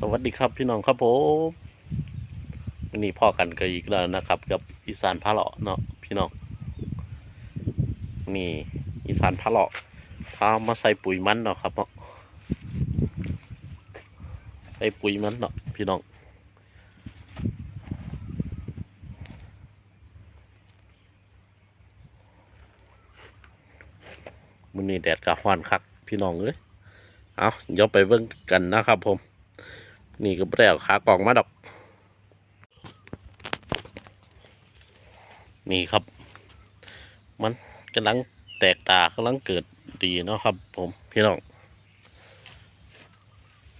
สวัสดีครับพี่น้องครับผมวันนี้พ่อกันกันอีกแล้วนะครับ กับอีสานพะเลาะเนาะพี่น้องนี่อีสานพะเลาะพามาใส่ปุ๋ยมันเนาะครับเนาะใส่ปุ๋ยมันเนาะพี่น้องมื้อนี้แดดกะฮ้อนคักพี่น้องเอ้ยเอาเดี๋ยวไปเบิ่งกันนะครับผม นี่ก็บ่ได้เอาขากล่องมาดอก นี่ครับ มันกำลังแตกตากำลังเกิดดีเนาะครับ ผมพี่น้อง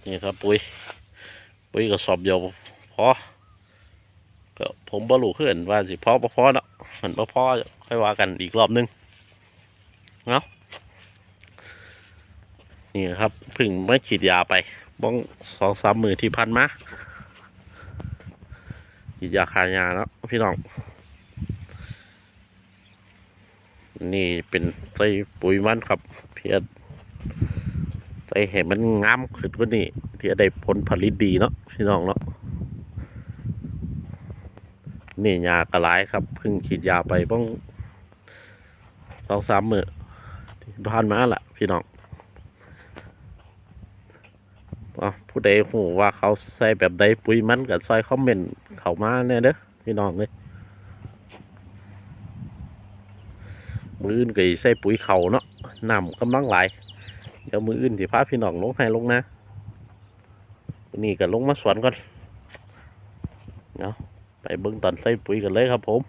นี่ครับปุ๋ย ปุ๋ยกระสอบเดียวพอก็ผมบ่รู้คือนว่าสิพอบ่พอเนาะเหมันบ่พอค่อยว่ากันอีกรอบนึงเนาะนี่ครับพึ่งไมาฉีดยาไป บ้องสองสามหมือที่พันมาฉีดยาคายาเนาะพี่น้อง นี่เป็นใส่ปุ๋ยมันครับ เพียรใส่เห็นมันงามขึ้นกว่านี้ที่ได้ผลผลิตดีเนาะพี่น้องเนาะนี่ยากระไรครับเพิ่งฉีดยาไปบ้องสองสามมือที่ผ่านมาละพี่น้อง อะผู้ใดหูว่าเขาใส่แบบใดปุ๋ยมันกับซอยคอมเมนต์เขามาเนี่ยเด้อพี่น้องเลยมืออื่นก็ใส่ปุ๋ยเขาเนาะน้ำกำลังไหลายเดี๋ยวมืออื่นสิพาพี่น้องลงให้ลงนะนี่ก็ลงมาสวนก่อนเนาะไปเบิ่งตอนใส่ปุ๋ยกันเลยครับผม